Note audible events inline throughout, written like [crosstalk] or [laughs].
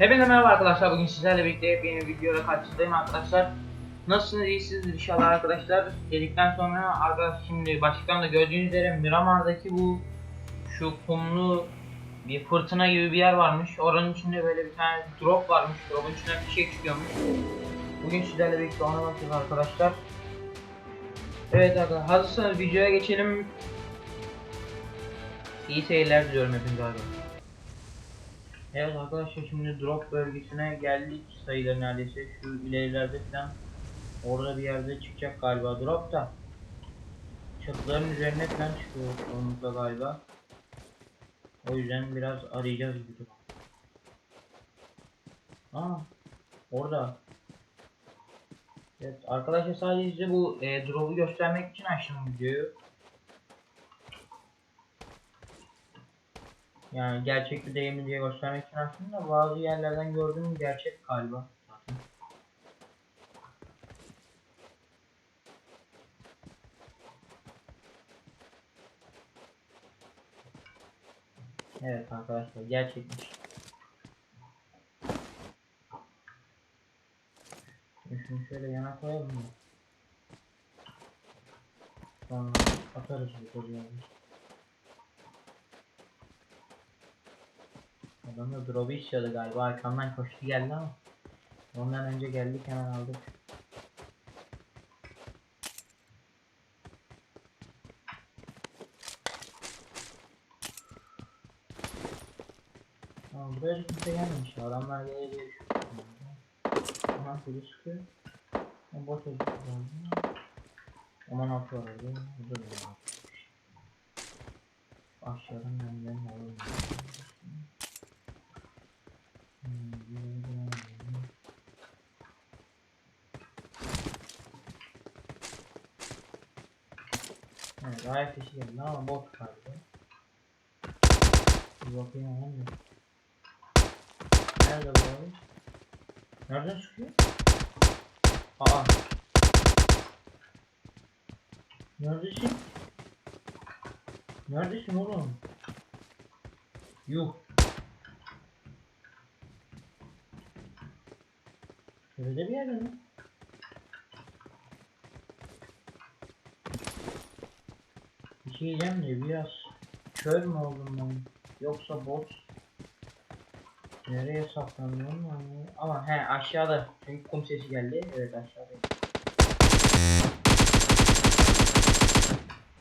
Hepinize merhaba arkadaşlar. Bugün sizlerle birlikte yeni bir videoyla karşınızdayım arkadaşlar. Nasılsınız? İyisiniz inşallah arkadaşlar. Dedikten sonra arkadaşlar şimdi başlıktan da gördüğünüz üzere Miramar'daki bu şu kumlu bir fırtına gibi bir yer varmış. Oranın içinde böyle bir tane drop varmış. Drop'un içinden bir şey çıkıyormuş. Bugün sizlerle birlikte ona bakacağız arkadaşlar. Evet arkadaşlar hazırsanız videoya geçelim. İyi seyirler diliyorum hepinize arkadaşlar. Evet arkadaşlar şimdi drop bölgesine geldik. Sayılır neredeyse şu ilerilerde falan orada bir yerde çıkacak galiba drop da. Çatıların üzerine falan çıkıyor çoğunlukla galiba. O yüzden biraz arayacağız bir drop Aa orada. Evet arkadaşlar sadece bu e, drop'u göstermek için açtım videoyu Yani gerçek bir değil mi diye göstermek için açtım da bazı yerlerden gördüğüm gerçek galiba. Evet arkadaşlar gerçekmiş. Şunu şöyle yana koyalım mı? Sonra atarız bu konuyu. Adam da drop'u istiyordu galiba. Arkamdan koştu geldi ama Ondan önce geldik hemen aldık. Tamam buraya kimse gelmemiş. Ya adamlar düşünüyorum Aman biri sıkıyor O boş oldu Aman altı var orada Burada da var Aşağıdan benden alalım Ayak kişi geldi ama bot kaldı. Bir bakayım de. Nerede bu abi? Nereden çıkıyor? Aa. Neredesin? Neredesin oğlum? Yuh. Şöyle bir yerde mi? Bir diyeceğim de biraz kör mü oldum ben? Yoksa bot Nereye saklanıyorum yani? Ama he aşağıda çünkü kum sesi geldi. Evet aşağıda.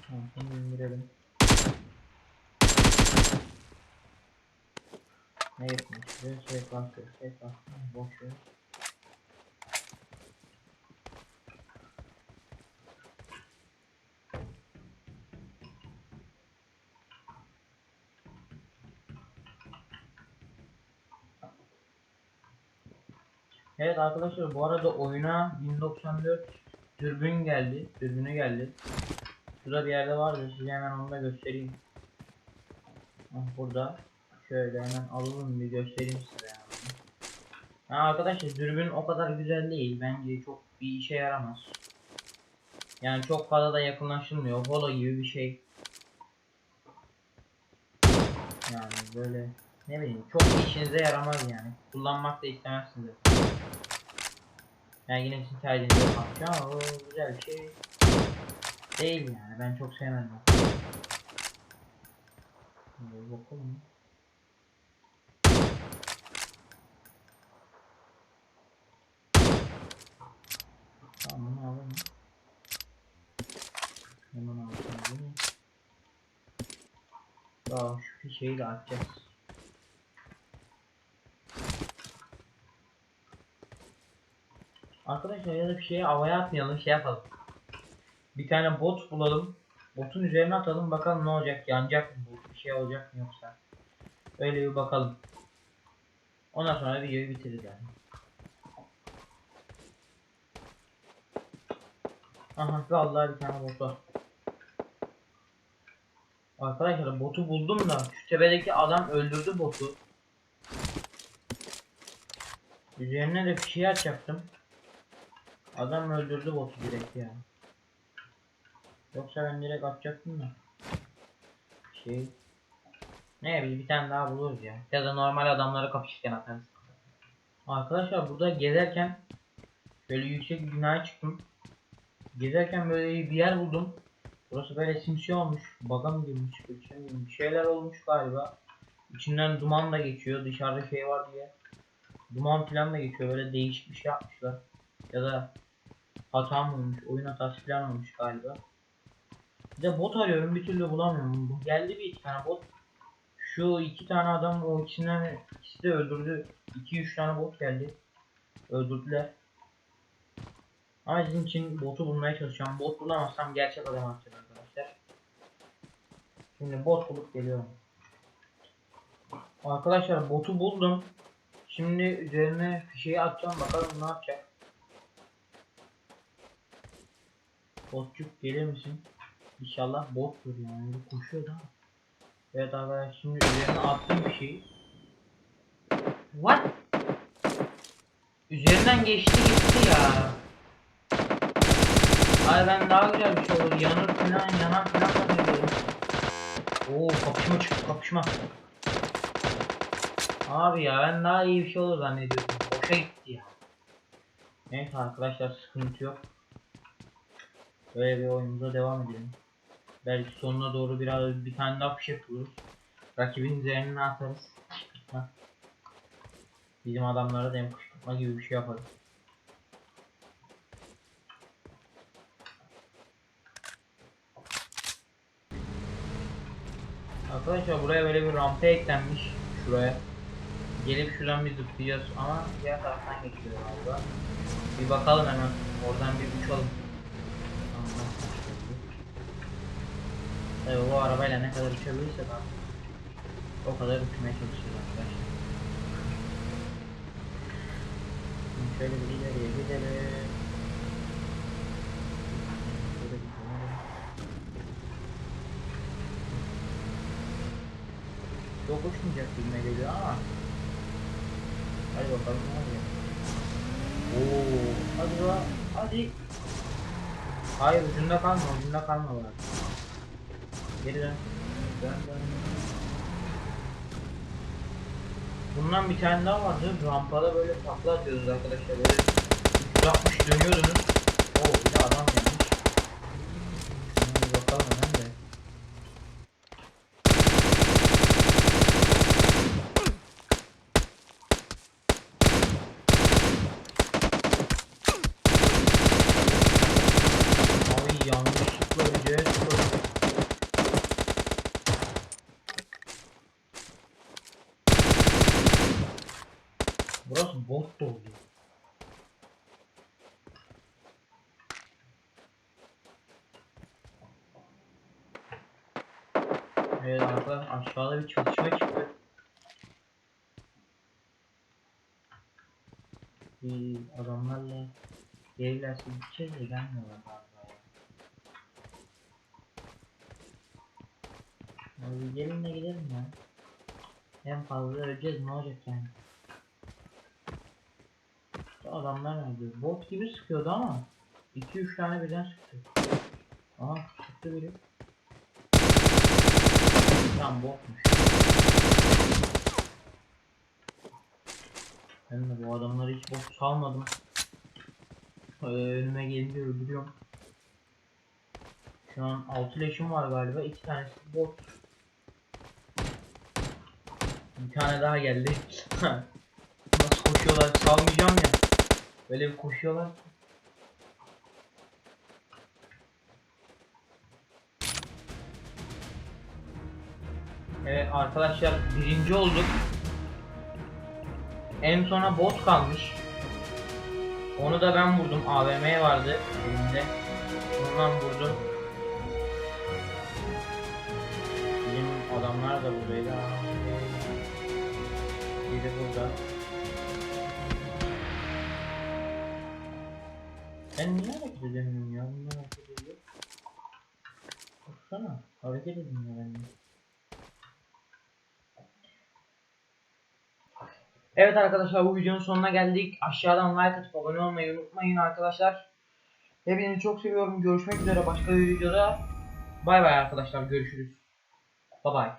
Tamam şimdi indirelim. Ne yapmış? Şey bastı, şey bastı. Boş ver. Evet arkadaşlar bu arada oyuna 1094 dürbün geldi. Dürbünü geldi. Şurada bir yerde vardı. Size hemen onu da göstereyim. Burada. Şöyle hemen alalım bir göstereyim size yani. Ha, arkadaşlar dürbün o kadar güzel değil. Bence çok bir işe yaramaz. Yani çok fazla da yakınlaşılmıyor. Holo gibi bir şey. Yani böyle ne bileyim çok işinize yaramaz yani. Kullanmak da istemezsiniz. Yani yine sizin tercihinize kalmış ama o güzel bir şey değil yani. Ben çok sevmem. Bakalım. Tamam alalım. Hemen alalım. Daha şu şeyi de açacağız. Arkadaşlar ya da bir şeye havaya atmayalım şey yapalım. Bir tane bot bulalım. Botun üzerine atalım bakalım ne olacak yanacak mı bu bir şey olacak mı yoksa. Öyle bir bakalım. Ondan sonra videoyu bitiririz yani. Aha vallahi bir tane bot var. Arkadaşlar botu buldum da şu tepedeki adam öldürdü botu. Üzerine de bir şey açacaktım. Adam öldürdü botu direkt ya. Yoksa ben direkt atacaktım da. Şey. Ne bir, bir tane daha buluruz ya. Ya da normal adamları kapışırken atarız. Arkadaşlar burada gezerken böyle yüksek bir binaya çıktım. Gezerken böyle bir yer buldum. Burası böyle simsiyah olmuş. Baga mı girmiş? Bir şeyler olmuş galiba. İçinden duman da geçiyor. Dışarıda şey var diye. Duman falan da geçiyor. Böyle değişik bir şey yapmışlar. Ya da hata mı olmuş? Oyun hatası falan olmuş galiba. Bir de bot arıyorum. Bir türlü bulamıyorum. Geldi bir iki tane bot. Şu iki tane adam o ikisinden ikisi de öldürdü. 2-3 tane bot geldi. Öldürdüler. Ama sizin için botu bulmaya çalışacağım. Bot bulamazsam gerçek adam atacağım arkadaşlar. Şimdi bot bulup geliyorum. Arkadaşlar botu buldum. Şimdi üzerine fişeği atacağım bakalım ne yapacak. Botçuk gelir misin? İnşallah bottur yani öyle koşuyor da. Evet arkadaşlar şimdi üzerine attım bir şeyi. What? Üzerinden geçti gitti ya. Ay ben daha güzel bir şey olur. Yanır falan yanar falan zannediyorum. Oo kapışma çıktı kapışma. Abi ya ben daha iyi bir şey olur zannediyordum. Boşa gitti ya. Neyse arkadaşlar sıkıntı yok. Böyle bir oyunumuza devam edelim. Belki sonuna doğru biraz bir tane daha fişek buluruz. Rakibin üzerine atarız. Heh. Bizim adamlara dem kışkırtma gibi bir şey yaparız. Arkadaşlar buraya böyle bir rampa eklenmiş. Şuraya. Gelip şuradan bir zıplayacağız ama diğer taraftan geçiyor galiba. Bir bakalım hemen. Oradan bir uçalım. Tabii bu arabayla ne kadar uçabilirsek abi. O kadar uçmaya çalışıyoruz arkadaşlar. Şimdi şöyle bir ileriye gidelim. Çok uçmayacak gibime geliyor ama. Hadi bakalım ne oluyor. Oo, hadi la, hadi. Hayır ucunda kalma, ucunda kalma bak. Geri. Bundan bir tane daha vardı. Rampada böyle takla atıyoruz arkadaşlar. Böyle 360 dönüyordunuz. Oo bir de adam gelmiş. Şuna bir bakalım hemen de. Abi yanlışlıkla öceye tıkladım. Burası bot doldu. Evet arkadaşlar aşağıda bir çatışma çıktı. Bir adamlarla gelirlerse gideceğiz de gelmiyorlar galiba ya. Abi gelin de gidelim ya. En fazla öleceğiz ne olacak yani. Bu adamlar nerede? Bot gibi sıkıyordu ama 2-3 tane birden sıktı. Aha sıktı biri. Tam botmuş. Ben de bu adamları hiç bot salmadım. Ee, önüme gelince öldürüyorum. Şu an 6 leşim var galiba. 2 tanesi bot. Bir tane daha geldi. [laughs] Nasıl koşuyorlar salmayacağım ya. Böyle bir koşuyorlar. Evet arkadaşlar birinci olduk. En sona bot kalmış. Onu da ben vurdum. AVM vardı elimde. Ondan vurdum. Bizim adamlar da buradaydı. Biri burada. Ben niye hareket edemiyorum ya? Bunlar hareket ediyor. Baksana. Hareket edemiyor bende. Evet arkadaşlar bu videonun sonuna geldik. Aşağıdan like atıp abone olmayı unutmayın arkadaşlar. Hepinizi çok seviyorum. Görüşmek üzere başka bir videoda. Bay bay arkadaşlar. Görüşürüz. Bye bye.